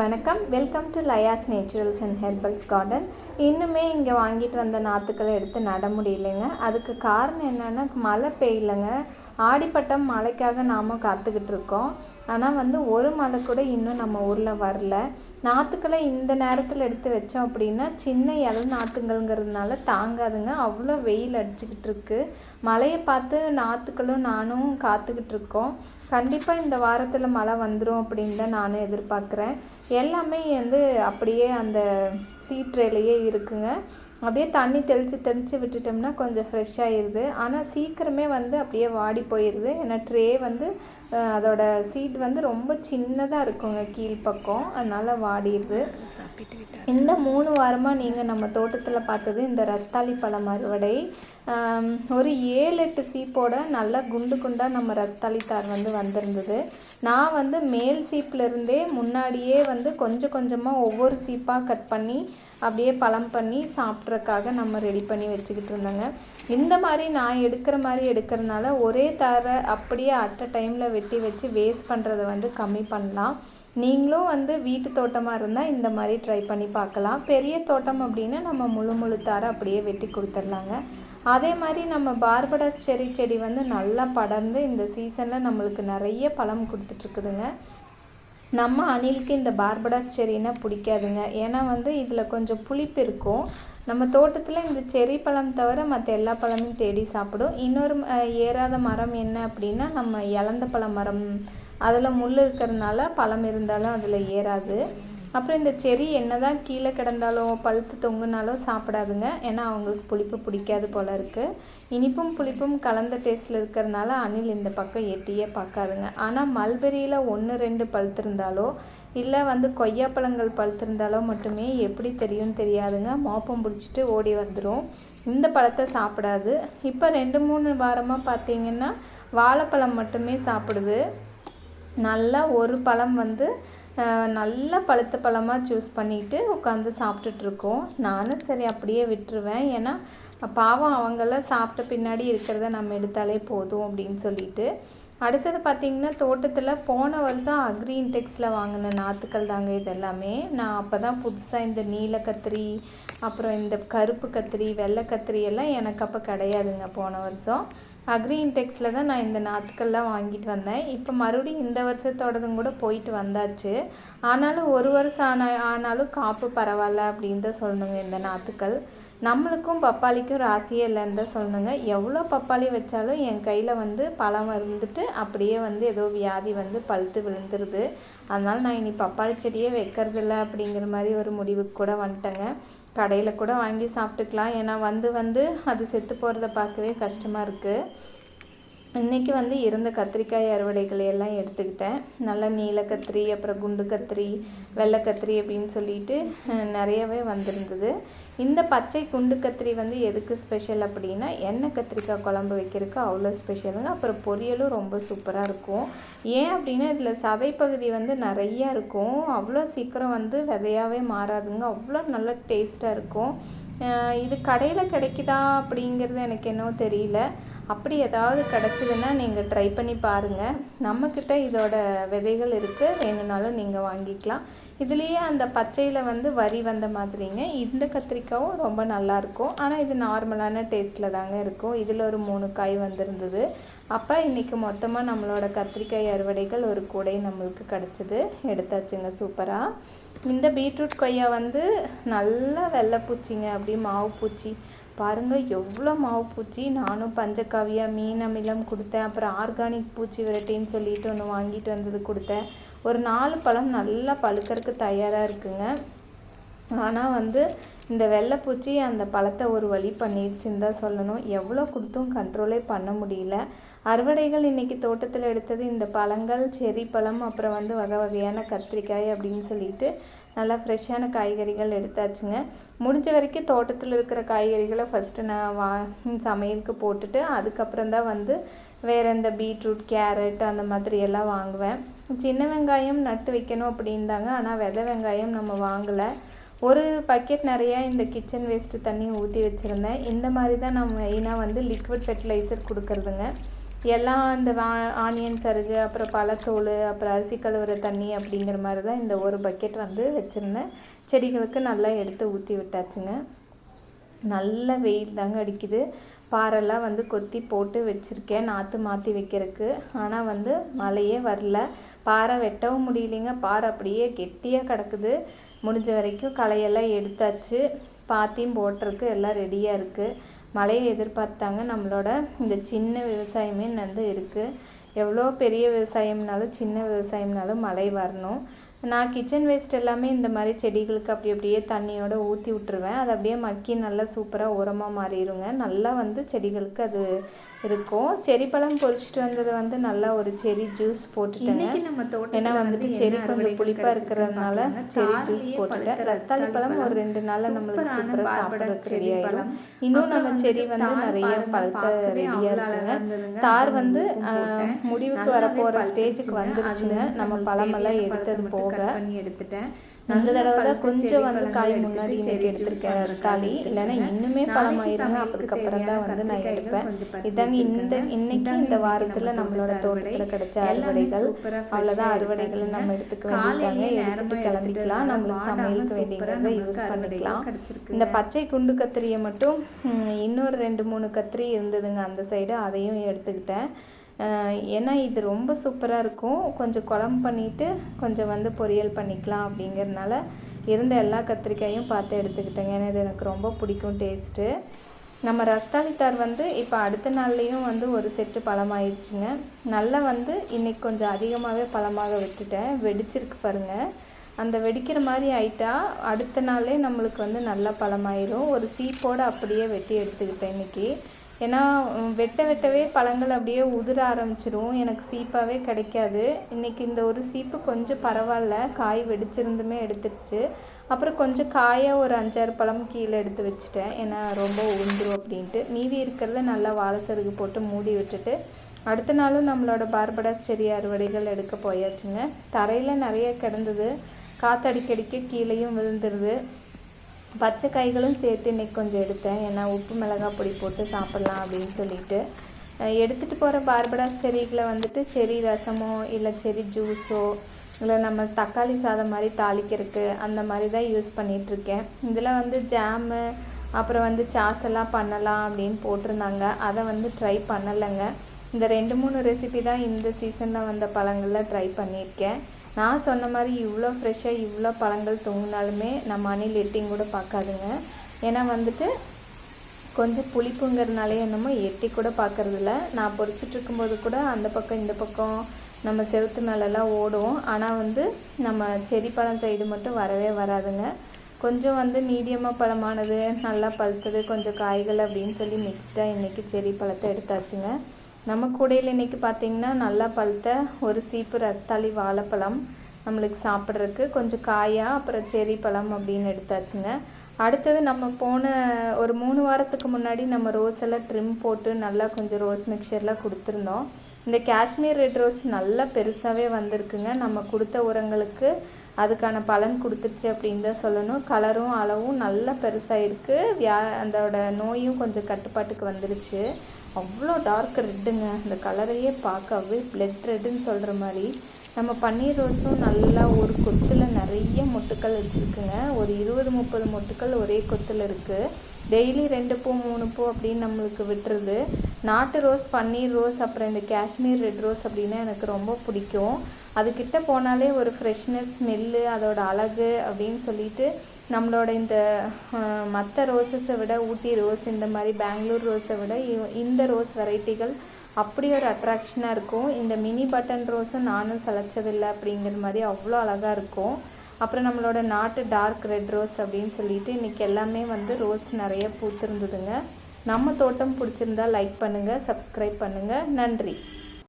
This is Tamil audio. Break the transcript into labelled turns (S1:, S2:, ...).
S1: வணக்கம். Welcome to Laya's naturals and herbals garden இன்னுமே இங்கே வாங்கிட்டு வந்த நாற்றுக்களை எடுத்து நட முடியலைங்க. அதுக்கு காரணம் என்னென்னா மழை பெய்யலைங்க. ஆடிப்பட்டம் மழைக்காக நாம் காத்துக்கிட்டு இருக்கோம். ஆனால் வந்து ஒரு மழை கூட இன்னும் நம்ம ஊரில் வரல. நாற்றுக்களை இந்த நேரத்தில் எடுத்து வச்சோம் அப்படின்னா சின்ன இலை நாற்றுங்கள்ங்கிறதுனால தாங்காதுங்க. அவ்வளோ வெயில் அடிச்சுக்கிட்டு இருக்கு. மழையை பார்த்து நாற்றுக்களும் நானும் காத்துக்கிட்டு இருக்கோம். கண்டிப்பாக இந்த வாரத்தில் மழை வந்துடும் அப்படின்னு தான் நானும் எதிர்பார்க்குறேன். எல்லாமே வந்து அப்படியே அந்த சீட்ரேலையே இருக்குங்க. அப்படியே தண்ணி தெளித்து தெளித்து விட்டுட்டோம்னா கொஞ்சம் ஃப்ரெஷ் ஆயிடுது ஆனால் சீக்கிரமே வந்து அப்படியே வாடி போயிடுது ஏன்னா ட்ரே வந்து அதோட சீட் வந்து ரொம்ப சின்னதாக இருக்குங்க கீழ்ப்பக்கம் அதனால் வாடிடுது. இந்த மூணு வாரமாக நீங்கள் நம்ம தோட்டத்தில் பார்த்தது இந்த ரஸ்தாளி பழம் அறுவடை ஒரு ஏழு எட்டு சீப்போட நல்லா குண்டு குண்டாக நம்ம ரஸ்தாளி தார் வந்து வந்திருந்தது. நான் வந்து மேல் சீப்பில் இருந்தே முன்னாடியே வந்து கொஞ்சம் கொஞ்சமாக ஒவ்வொரு சீப்பாக கட் பண்ணி அப்படியே பழம் பண்ணி சாப்பிட்றக்காக நம்ம ரெடி பண்ணி வச்சுக்கிட்டு இருந்தோங்க. இந்த மாதிரி நான் எடுக்கிற மாதிரி எடுக்கிறதுனால ஒரே தர அப்படியே அட் அ டைமில் வெட்டி வச்சு வேஸ்ட் பண்ணுறதை வந்து கம்மி பண்ணலாம். நீங்களும் வந்து வீட்டு தோட்டமாக இருந்தால் இந்த மாதிரி ட்ரை பண்ணி பார்க்கலாம். பெரிய தோட்டம் அப்படின்னா நம்ம முழு முழு தர அப்படியே வெட்டி கொடுத்துர்லாங்க. அதே மாதிரி நம்ம பார்படஸ் செரி செடி வந்து நல்லா படர்ந்து இந்த சீசனில் நம்மளுக்கு நிறைய பழம் கொடுத்துட்ருக்குதுங்க நம்ம அணிலுக்கு இந்த பார்படா செரினா பிடிக்காதுங்க. ஏன்னா வந்து இதில் கொஞ்சம் புளிப்பு இருக்கும். நம்ம தோட்டத்தில் இந்த செரி பழம் தவிர மற்ற எல்லா பழமும் தேடி சாப்பிடும். இன்னொரு ஏறாத மரம் என்ன அப்படின்னா நம்ம இலந்த பழ மரம். அதில் முள் இருக்கிறதுனால பழம் இருந்தாலும் அதில் ஏறாது. அப்புறம் இந்த செரி என்னதான் கீழே கிடந்தாலும் பழுத்து தொங்குனாலும் சாப்பிடாதுங்க. ஏன்னா அவங்களுக்கு புளிப்பு பிடிக்காது போல் இருக்குது இனிப்பும் புளிப்பும் கலந்த டேஸ்ட்டில் இருக்கிறதுனால அணில் இந்த பக்கம் எட்டியே பார்க்காதுங்க. ஆனால் மல்பெரியில் ஒன்று ரெண்டு பழுத்திருந்தாலோ இல்லை வந்து கொய்யாப்பழங்கள் பழுத்திருந்தாலோ மட்டுமே எப்படி தெரியும் தெரியாதுங்க. மோப்பம் பிடிச்சிட்டு ஓடி வந்துடும் இந்த பழத்தை சாப்பிடாது. இப்போ ரெண்டு மூணு வாரமாக பார்த்தீங்கன்னா வாழைப்பழம் மட்டுமே சாப்பிடுது. நல்லா ஒரு பழம் வந்து நல்ல பழுத்த பழமாக சூஸ் பண்ணிட்டு உட்காந்து சாப்பிட்டுட்ருக்கோம். நானும் சரி அப்படியே விட்டுருவேன். ஏன்னா பாவம் அவங்களாம் சாப்பிட்ட பின்னாடி இருக்கிறத நம்ம எடுத்தாலே போதும் அப்படின்னு சொல்லிட்டு. அடுத்தது பார்த்திங்கன்னா தோட்டத்தில் போன வருஷம் அக்ரி இன்டெக்ஸில் வாங்கின நாற்றுக்கள் தாங்க இது எல்லாமே. நான் அப்போ தான் புதுசாக இந்த நீல கத்திரி அப்புறம் இந்த கருப்பு கத்திரி வெள்ளை கத்திரி எல்லாம் எனக்கு அப்போ கிடையாதுங்க போன வருஷம். அக்ரி இன்டெக்ஸில் தான் நான் இந்த நாற்றுக்கள்லாம் வாங்கிட்டு வந்தேன். இப்போ மறுபடியும் இந்த வருஷத்தோடதும் கூட போயிட்டு வந்தாச்சு. ஆனாலும் ஒரு வருஷம் ஆன ஆனாலும் காப்பு பரவாயில்ல அப்படின்னு தான் சொல்லணுங்க இந்த நாற்றுக்கள் நம்மளுக்கும் பப்பாளிக்கும் ராசியே இல்லைன்னு தான் சொல்லணுங்க. எவ்வளோ பப்பாளி வச்சாலும் என் கையில் வந்து பழம் இருந்துட்டு அப்படியே வந்து ஏதோ வியாதி வந்து பழுத்து விழுந்துருது. அதனால் நான் இனி பப்பாளி செடியே வைக்கிறதில்ல அப்படிங்கிற மாதிரி ஒரு முடிவுக்கு கூட வந்துட்டேங்க. கடையில் கூட வாங்கி சாப்பிட்டுக்கலாம். ஏன்னா வந்து வந்து அது செத்து போகிறத பார்க்கவே கஷ்டமாக இருக்குது இன்றைக்கி வந்து இருந்த கத்திரிக்காய் அறுவடைகளை எல்லாம் எடுத்துக்கிட்டேன். நல்லா நீல கத்திரி அப்புறம் குண்டு கத்திரி வெள்ளை கத்திரி அப்படின்னு சொல்லிட்டு நிறையவே வந்திருந்தது. இந்த பச்சை குண்டு கத்திரி வந்து எதுக்கு ஸ்பெஷல் அப்படின்னா எண்ணெய் கத்திரிக்காய் குழம்பு வைக்கிறதுக்கு அவ்வளோ ஸ்பெஷலுங்க அப்புறம் பொரியலும் ரொம்ப சூப்பராக இருக்கும். ஏன் அப்படின்னா இதில் சதைப்பகுதி வந்து நிறையா இருக்கும். அவ்வளோ சீக்கிரம் வந்து விதையாகவே மாறாதுங்க. அவ்வளோ நல்ல டேஸ்ட்டாக இருக்கும். இது கடையில் கிடைக்குதா அப்படிங்கிறது எனக்கு என்னவோ தெரியல. அப்படி ஏதாவது கிடச்சிதுன்னா நீங்கள் ட்ரை பண்ணி பாருங்கள் நம்மக்கிட்ட இதோட விதைகள் இருக்குது வேணும்னாலும் நீங்கள் வாங்கிக்கலாம். இதுலேயே அந்த பச்சையில் வந்து வரி வந்த மாதிரிங்க. இந்த கத்திரிக்காயும் ரொம்ப நல்லாயிருக்கும் ஆனால் இது நார்மலான டேஸ்ட்டில் தாங்க இருக்கும். இதில் ஒரு மூணு காய் வந்திருந்தது. அப்போ இன்றைக்கி மொத்தமாக நம்மளோட கத்திரிக்காய் அறுவடைகள் ஒரு கூடை நம்மளுக்கு கிடச்சிது. எடுத்தாச்சுங்க சூப்பராக இந்த பீட்ரூட் கொய்யா வந்து நல்லா வெள்ளைப்பூச்சிங்க. அப்படி மாவு பூச்சி. பாருங்க எவ்வளோ மாவு பூச்சி. நானும் பஞ்சகாவியா மீன் அமிலம் கொடுத்தேன். அப்புறம் ஆர்கானிக் பூச்சி விரட்டின்னு சொல்லிட்டு ஒன்று வாங்கிட்டு வந்தது கொடுத்தேன். ஒரு நாலு பழம் நல்லா பழுக்கறதுக்கு தயாராக இருக்குங்க. ஆனால் வந்து இந்த வெள்ளைப்பூச்சி அந்த பழத்தை ஒரு வழி பண்ணிடுச்சுன்னு தான் சொல்லணும். எவ்வளோ கொடுத்தும் கண்ட்ரோலே பண்ண முடியல. அறுவடைகள் இன்னைக்கு தோட்டத்தில் எடுத்தது இந்த பழங்கள் செரி பழம் அப்புறம் வந்து வகை வகையான கத்திரிக்காய் அப்படின்னு சொல்லிட்டு நல்லா ஃப்ரெஷ்ஷான காய்கறிகள் எடுத்தாச்சுங்க. முடிஞ்ச வரைக்கும் தோட்டத்தில் இருக்கிற காய்கறிகளை ஃபஸ்ட்டு நான் வா சமையலுக்கு போட்டுட்டு அதுக்கப்புறம் தான் வந்து வேறு இந்த பீட்ரூட் கேரட் அந்த மாதிரி எல்லாம் வாங்குவேன். சின்ன வெங்காயம் நட்டு வைக்கணும் அப்படின்தாங்க ஆனால் விதை வெங்காயம் நம்ம வாங்கலை. ஒரு பக்கெட் நிறையா இந்த கிச்சன் வேஸ்ட்டு தண்ணி ஊற்றி வச்சுருந்தேன். இந்த மாதிரி தான் நான் மெயினாக வந்து லிக்விட் ஃபெர்டிலைசர் கொடுக்குறதுங்க. எல்லாம் இந்த வா- ஆனியன் சருகு அப்புறம் பழத்தோல் அப்புறம் அரிசி கழுவுற தண்ணி அப்படிங்கிற மாதிரி தான் இந்த ஒரு பக்கெட் வந்து வச்சுருந்தேன். செடிகளுக்கு நல்லா எடுத்து ஊற்றி விட்டாச்சுங்க. நல்ல வெயில் தாங்க அடிக்குது. பாறைலாம் வந்து கொத்தி போட்டு வச்சுருக்கேன் நாற்று மாற்றி வைக்கிறதுக்கு. ஆனால் வந்து மழையே வரல. பாறை வெட்டவும் முடியலைங்க. பாறை அப்படியே கெட்டியாக கிடக்குது. முடிஞ்ச வரைக்கும் களையெல்லாம் எடுத்தாச்சு. பாத்தியும் போட்டிருக்கு. எல்லாம் ரெடியாக இருக்குது மழையை எதிர்பார்த்தாங்க. நம்மளோட இந்த சின்ன விவசாயமே வந்து இருக்குது எவ்வளோ பெரிய விவசாயம்னாலும் சின்ன விவசாயம்னாலும் மழை வரணும். நான் கிச்சன் வேஸ்ட் எல்லாமே இந்த மாதிரி செடிகளுக்கு அப்படி அப்படியே தண்ணியோடு ஊற்றி விட்டுருவேன். அது அப்படியே மக்கி நல்லா சூப்பராக உரமாக மாறிடுங்க. நல்லா வந்து செடிகளுக்கு அது இருக்கும் செரி பழம் பொறிச்சிட்டு வந்தது வந்து நல்லா ஒரு செரி ஜூஸ் போட்டுட்டேங்க
S2: இன்னைக்கு நம்ம
S1: ஏன்னா வந்துட்டு
S2: வந்து
S1: செரி கொஞ்சம் புளிப்பாக இருக்கிறதுனால செரி. ஜூஸ் போட்டுட்டேன் ரஸ்தாளி பழம் ஒரு ரெண்டு நாளில் நம்மளுக்கு சூப்பராக சாப்பிட்றதுக்கு
S2: செரி
S1: ரெடி ஆயிடும்
S2: பழம்.
S1: இன்னும் நம்ம செடி வந்து நிறைய பழுத்த ரெடியாக இருக்குங்க. தார் வந்து. முடிவுக்கு வரப்போகிற
S2: பழுத்துச்சுங்க.
S1: ஸ்டேஜுக்கு வந்துருச்சுங்க நம்ம பழமெல்லாம் எடுத்தது போக
S2: பண்ணி எடுத்துட்டேன் நல்லா
S1: தடவை தான் கொஞ்சம் வந்து காய் முன்னாடி
S2: juice
S1: எடுத்திருக்கேன் இல்லைன்னா. இன்னுமே பழமாயிருங்க அதுக்கப்புறம் தான் வந்து நான் எடுப்பேன் இதாங்க இந்த. இன்னைக்கு இந்த வாரத்தில்
S2: நம்ம
S1: நம்மளோட
S2: தோட்டத்து
S1: தோட்டத்தில். கிடைச்ச அறுவடைகள் அவ்வளோதான் அறுவடைகளை. நம்ம எடுத்துக்க வேண்டியதாங்க
S2: காலையிலேயே
S1: எடுத்துட்டு கிளம்பிக்கலாம் நம்மளுக்கு சமையலுக்கு வேண்டியதை யூஸ் பண்ணிக்கலாம். இந்த பச்சை குண்டு கத்திரியை மட்டும் இன்னொரு ரெண்டு மூணு கத்திரி இருந்ததுங்க அந்த சைடு அதையும் எடுத்துக்கிட்டேன் ஏன்னா இது ரொம்ப சூப்பராக இருக்கும். கொஞ்சம் குழம்பு பண்ணிவிட்டு கொஞ்சம் வந்து பொரியல் பண்ணிக்கலாம் அப்படிங்கிறதுனால இருந்த எல்லா கத்திரிக்காயும் பார்த்து எடுத்துக்கிட்டேங்க. ஏன்னா இது எனக்கு ரொம்ப பிடிக்கும் டேஸ்ட்டு நம்ம ரஸ்தாளி வந்து இப்போ அடுத்த நாள்லேயும் வந்து ஒரு செட்டு பழமாயிருச்சுங்க நல்லா வந்து இன்னைக்கு கொஞ்சம் அதிகமாகவே பழமாக விட்டுட்டேன். வெடிச்சிருக்கு பாருங்கள் அந்த வெடிக்கிற மாதிரி ஆயிட்டா அடுத்த நாளே நம்மளுக்கு வந்து நல்லா பழமாயிரும். ஒரு சீப்போடு அப்படியே வெட்டி எடுத்துக்கிட்டேன் இன்னைக்கு. ஏன்னா வெட்ட வெட்டவே பழங்கள் அப்படியே உதிர ஆரம்பிச்சிடும் எனக்கு சீப்பாகவே கிடைக்காது. இன்னைக்கு இந்த ஒரு சீப்பு கொஞ்சம் பரவாயில்ல. காய் வெடிச்சிருந்துமே எடுத்துடுச்சு. அப்புறம் கொஞ்சம் காயாக ஒரு அஞ்சாறு பழம் கீழே எடுத்து வச்சுட்டேன். ஏன்னா ரொம்ப உந்துரும் அப்படின்ட்டு. மீதி இருக்கிறத நல்லா வாழை சருகு போட்டு மூடி விட்டுட்டு அடுத்த நாளும் நம்மளோட பார்படா செடி அறுவடைகள் எடுக்க போயாச்சுங்க. தரையில் நிறைய கிடந்தது. காற்றடிக்கடிக்க கீழேயும் விழுந்துருது. பச்சை காய்களும் சேர்த்து இன்னைக்கு கொஞ்சம் எடுத்தேன். ஏன்னா உப்பு மிளகாய் பொடி போட்டு சாப்பிட்லாம் அப்படின்னு சொல்லிட்டு. எடுத்துகிட்டு போகிற பார்படாஸ் செடிகளை வந்துட்டு செரி ரசமோ இல்லை செரி ஜூஸோ இல்லை நம்ம தக்காளி சாதம் மாதிரி தாளிக்கிறதுக்கு அந்த மாதிரி தான் யூஸ் பண்ணிகிட்ருக்கேன் இதில் வந்து ஜாமு அப்புறம் வந்து சாஸெல்லாம் பண்ணலாம் அப்படின்னு போட்டிருந்தாங்க. அதை வந்து ட்ரை பண்ணலைங்க. இந்த ரெண்டு மூணு ரெசிபி தான் இந்த சீசனில் வந்த பழங்களில் ட்ரை பண்ணியிருக்கேன். நான் சொன்ன மாதிரி இவ்வளோ ஃப்ரெஷ்ஷாக இவ்வளோ பழங்கள் தொங்கினாலுமே நம்ம அணில் எட்டிங் கூட பார்க்காதுங்க. ஏன்னா வந்துட்டு கொஞ்சம் புளிப்புங்கிறதுனாலே என்னமோ எட்டி கூட பார்க்குறதில்ல. நான் பொரிச்சிட்டு இருக்கும்போது கூட அந்த பக்கம் இந்த பக்கம் நம்ம செவத்து மேலெல்லாம் ஓடும். ஆனால் வந்து நம்ம செடி பழம் சைடு மட்டும் வரவே வராதுங்க. கொஞ்சம் வந்து மீடியமாக பழமானது நல்லா பழுத்தது கொஞ்சம் காய்கள் அப்படின்னு சொல்லி மிக்ஸ்டாக இன்றைக்கி செடி பழத்தை எடுத்தாச்சுங்க. நம்ம கூடையில் இன்றைக்கி பார்த்தீங்கன்னா நல்லா பழுத்த ஒரு சீப்பு ரஸ்தாளி வாழைப்பழம் நம்மளுக்கு சாப்பிட்றதுக்கு. கொஞ்சம் காயாக அப்புறம் செரி பழம் அப்படின்னு எடுத்தாச்சுங்க. அடுத்தது நம்ம போன ஒரு மூணு வாரத்துக்கு முன்னாடி நம்ம ரோஸ் எல்லாம் ட்ரிம் போட்டு நல்லா கொஞ்சம் ரோஸ் மிக்சர்லாம் கொடுத்துருந்தோம். இந்த காஷ்மீர் ரெட் ரோஸ் நல்லா பெருசாகவே வந்திருக்குங்க. நம்ம கொடுத்த உரங்களுக்கு அதுக்கான பலன் கொடுத்துருச்சு அப்படின்னு தான் சொல்லணும். கலரும் அளவும் நல்லா பெருசாக இருக்குது வியா அதோட நோயும் கொஞ்சம் கட்டுப்பாட்டுக்கு வந்துருச்சு. அவ்வளோ டார்க் ரெட்டுங்க அந்த கலரையே பார்க்கவே பிளட் ரெட்டுன்னு சொல்கிற மாதிரி. நம்ம பன்னீர் ரோஸும் நல்லா ஒரு கொத்தில் நிறைய மொட்டுக்கள் வச்சுருக்குங்க. ஒரு இருபது முப்பது மொட்டுக்கள் ஒரே கொத்தில் இருக்குது டெய்லி ரெண்டு பூ மூணு பூ அப்படின்னு நம்மளுக்கு விட்டுருது. நாட்டு ரோஸ் பன்னீர் ரோஸ் அப்புறம் இந்த காஷ்மீர் ரெட் ரோஸ் அப்படின்னா எனக்கு ரொம்ப பிடிக்கும். அதுக்கிட்ட போனாலே ஒரு ஃப்ரெஷ்னஸ் ஸ்மெல்லு அதோட அழகு அப்படின்னு சொல்லிட்டு நம்மளோட இந்த மற்ற ரோஸஸை விட ஊட்டி ரோஸ் இந்த மாதிரி பெங்களூர் ரோஸை விட இ- இந்த ரோஸ் வெரைட்டிகள் அப்படி ஒரு அட்ராக்ஷனாக இருக்கும். இந்த மினி பட்டன் ரோஸும் நானும் சளைச்சதில்லை அப்படிங்கிற மாதிரி அவ்வளோ அழகாக இருக்கும். அப்புறம் நம்மளோட நாட்டு டார்க் ரெட் ரோஸ் அப்படின்னு சொல்லிட்டு இன்றைக்கி எல்லாமே வந்து ரோஸ் நிறைய பூத்திருந்ததுங்க. நம்ம தோட்டம் பிடிச்சிருந்தா லைக் பண்ணுங்கள் சப்ஸ்கிரைப் பண்ணுங்கள் நன்றி.